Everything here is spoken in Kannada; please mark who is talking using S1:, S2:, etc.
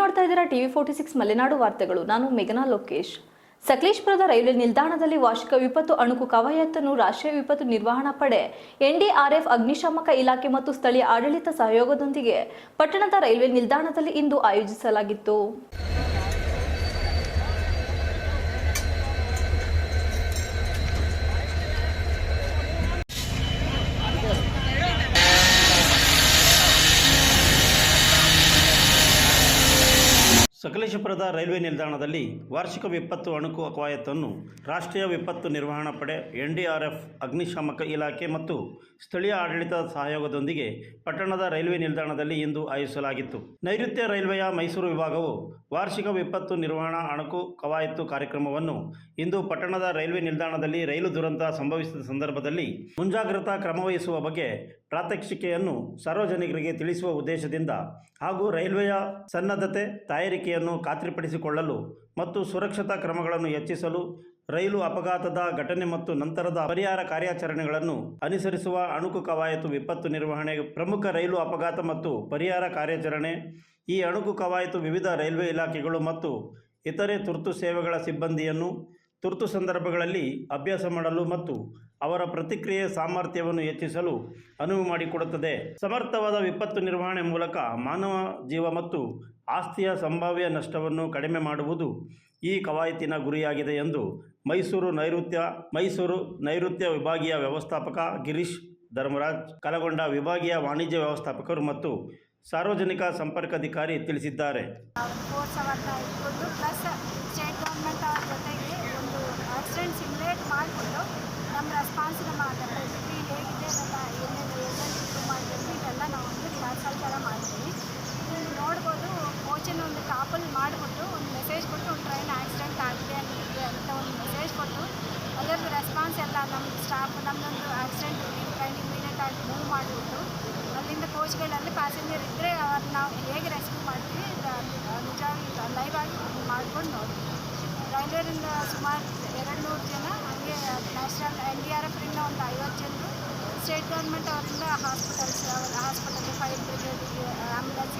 S1: ಮಾಡ್ತಾ ಇದ್ದೀರಾ ಟಿವಿ ಫೋರ್ಟಿ ಸಿಕ್ಸ್ ಮಲೆನಾಡು ವಾರ್ತೆಗಳು. ನಾನು ಮೇಘನಾ ಲೋಕೇಶ್. ಸಕಲೇಶ್ಪುರದ ರೈಲ್ವೆ ನಿಲ್ದಾಣದಲ್ಲಿ ವಾರ್ಷಿಕ ವಿಪತ್ತು ಅಣುಕು ಕವಾಯತ್ತನ್ನು ರಾಷ್ಟ್ರೀಯ ವಿಪತ್ತು ನಿರ್ವಹಣಾ ಪಡೆ, ಎನ್ಡಿಆರ್ಎಫ್, ಅಗ್ನಿಶಾಮಕ ಇಲಾಖೆ ಮತ್ತು ಸ್ಥಳೀಯ ಆಡಳಿತ ಸಹಯೋಗದೊಂದಿಗೆ ಪಟ್ಟಣದ ರೈಲ್ವೆ ನಿಲ್ದಾಣದಲ್ಲಿ ಇಂದು ಆಯೋಜಿಸಲಾಗಿತ್ತು.
S2: ಸಕಲೇಶಪುರದ ರೈಲ್ವೆ ನಿಲ್ದಾಣದಲ್ಲಿ ವಾರ್ಷಿಕ ವಿಪತ್ತು ಅಣುಕು ಅಕ್ವಾಯತ್ತನ್ನು ರಾಷ್ಟ್ರೀಯ ವಿಪತ್ತು ನಿರ್ವಹಣಾ ಪಡೆ, ಎನ್ಡಿಆರ್ಎಫ್, ಅಗ್ನಿಶಾಮಕ ಇಲಾಖೆ ಮತ್ತು ಸ್ಥಳೀಯ ಆಡಳಿತದ ಸಹಯೋಗದೊಂದಿಗೆ ಪಟ್ಟಣದ ರೈಲ್ವೆ ನಿಲ್ದಾಣದಲ್ಲಿ ಇಂದು ಆಯೋಜಿಸಲಾಗಿತ್ತು. ನೈಋತ್ಯ ರೈಲ್ವೆಯ ಮೈಸೂರು ವಿಭಾಗವು ವಾರ್ಷಿಕ ವಿಪತ್ತು ನಿರ್ವಹಣಾ ಅಣುಕು ಕವಾಯತ್ತು ಕಾರ್ಯಕ್ರಮವನ್ನು ಇಂದು ಪಟ್ಟಣದ ರೈಲ್ವೆ ನಿಲ್ದಾಣದಲ್ಲಿ ರೈಲು ದುರಂತ ಸಂಭವಿಸಿದ ಸಂದರ್ಭದಲ್ಲಿ ಮುಂಜಾಗ್ರತಾ ಕ್ರಮವಹಿಸುವ ಬಗ್ಗೆ ಪ್ರಾತ್ಯಕ್ಷಿಕೆಯನ್ನು ಸಾರ್ವಜನಿಕರಿಗೆ ತಿಳಿಸುವ ಉದ್ದೇಶದಿಂದ ಹಾಗೂ ರೈಲ್ವೆಯ ಸನ್ನದ್ಧತೆ ತಯಾರಿಕೆಯನ್ನು ಖಾತ್ರಿಪಡಿಸಿಕೊಳ್ಳಲು ಮತ್ತು ಸುರಕ್ಷತಾ ಕ್ರಮಗಳನ್ನು ಹೆಚ್ಚಿಸಲು, ರೈಲು ಅಪಘಾತದ ಘಟನೆ ಮತ್ತು ನಂತರದ ಪರಿಹಾರ ಕಾರ್ಯಾಚರಣೆಗಳನ್ನು ಅನುಸರಿಸುವ ಅಣುಕು ಕವಾಯತು ವಿಪತ್ತು ನಿರ್ವಹಣೆ, ಪ್ರಮುಖ ರೈಲು ಅಪಘಾತ ಮತ್ತು ಪರಿಹಾರ ಕಾರ್ಯಾಚರಣೆ, ಈ ಅಣುಕು ಕವಾಯತು ವಿವಿಧ ರೈಲ್ವೆ ಇಲಾಖೆಗಳು ಮತ್ತು ಇತರೆ ತುರ್ತು ಸೇವೆಗಳ ಸಿಬ್ಬಂದಿಯನ್ನು ತುರ್ತು ಸಂದರ್ಭಗಳಲ್ಲಿ ಅಭ್ಯಾಸ ಮಾಡಲು ಮತ್ತು ಅವರ ಪ್ರತಿಕ್ರಿಯೆ ಸಾಮರ್ಥ್ಯವನ್ನು ಹೆಚ್ಚಿಸಲು ಅನುವು ಮಾಡಿಕೊಡುತ್ತದೆ. ಸಮರ್ಥವಾದ ವಿಪತ್ತು ನಿರ್ವಹಣೆ ಮೂಲಕ ಮಾನವ ಜೀವ ಮತ್ತು ಆಸ್ತಿಯ ಸಂಭಾವ್ಯ ನಷ್ಟವನ್ನು ಕಡಿಮೆ ಮಾಡುವುದು ಈ ಕವಾಯತಿನ ಗುರಿಯಾಗಿದೆ ಎಂದು ಮೈಸೂರು ನೈಋತ್ಯ ಮೈಸೂರು ನೈಋತ್ಯ ವಿಭಾಗೀಯ ವ್ಯವಸ್ಥಾಪಕ ಗಿರೀಶ್ ಧರ್ಮರಾಜ್, ಕಲಗೊಂಡ ವಿಭಾಗೀಯ ವಾಣಿಜ್ಯ ವ್ಯವಸ್ಥಾಪಕರು ಮತ್ತು ಸಾರ್ವಜನಿಕ ಸಂಪರ್ಕಾಧಿಕಾರಿ ತಿಳಿಸಿದ್ದಾರೆ.
S3: ಮಾಡಿಕೊಂಡು ನಮ್ಮ ರೆಸ್ಪಾನ್ಸ್ ನಮ್ಮ ಇದ್ವಿ. ಹೇಗಿದೆ ಅದೆಲ್ಲ ಏನೇನು ಏನೇನು ಇಂಪ್ರೂವ್ ಮಾಡಬೇಕು, ಇದೆಲ್ಲ ನಾವು ಒಂದು ರಿಹರ್ಸಲ್ ಥರ ಮಾಡ್ತೀವಿ. ಇಲ್ಲಿ ನೋಡ್ಬೋದು ಕೋಚನ್ನು ಒಂದು ಟಾಪಲ್ಲಿ ಮಾಡಿಬಿಟ್ಟು ಒಂದು ಮೆಸೇಜ್ ಕೊಟ್ಟು ಒಂದು ಟ್ರೈನ್ ಆಕ್ಸಿಡೆಂಟ್ ಆಗಿದೆ ಅಂತಿದೆ ಅಂತ ಒಂದು ಮೆಸೇಜ್ ಕೊಟ್ಟು ಅದರದ್ದು ರೆಸ್ಪಾನ್ಸ್ ಎಲ್ಲ ನಮ್ಮ ಸ್ಟಾಫ್ ನಮ್ಮದೊಂದು ಆಕ್ಸಿಡೆಂಟ್ ಟ್ರೈನ್ ಇಮಿಡಿಯೇಟ್ ಆಗಿ ಮೂವ್ ಮಾಡಿಬಿಟ್ಟು ಅಲ್ಲಿಂದ ಕೋಚ್ಗಳಲ್ಲಿ ಪ್ಯಾಸೆಂಜರ್ ಇದ್ದರೆ ಅವ್ರು ನಾವು ಹೇಗೆ ರೆಸ್ಕ್ಯೂ ಮಾಡ್ತೀವಿ ಇದು ನಿಜವಾಗಿ ಲೈವ್ ಆಗಿ ಮಾಡ್ಕೊಂಡು ನೋಡಿ ರೈಲ್ವೇರಿಂದ ಸುಮಾರು ಎರಡು ನೂರು ಜನ నేషనల్ ఎన్డీఆర్ఎఫ్ కింద ఉన్న అయ్యొచ్చిండ్రు స్టేట్ గవర్నమెంట్ కింద hospitals hospital fire brigade ambulance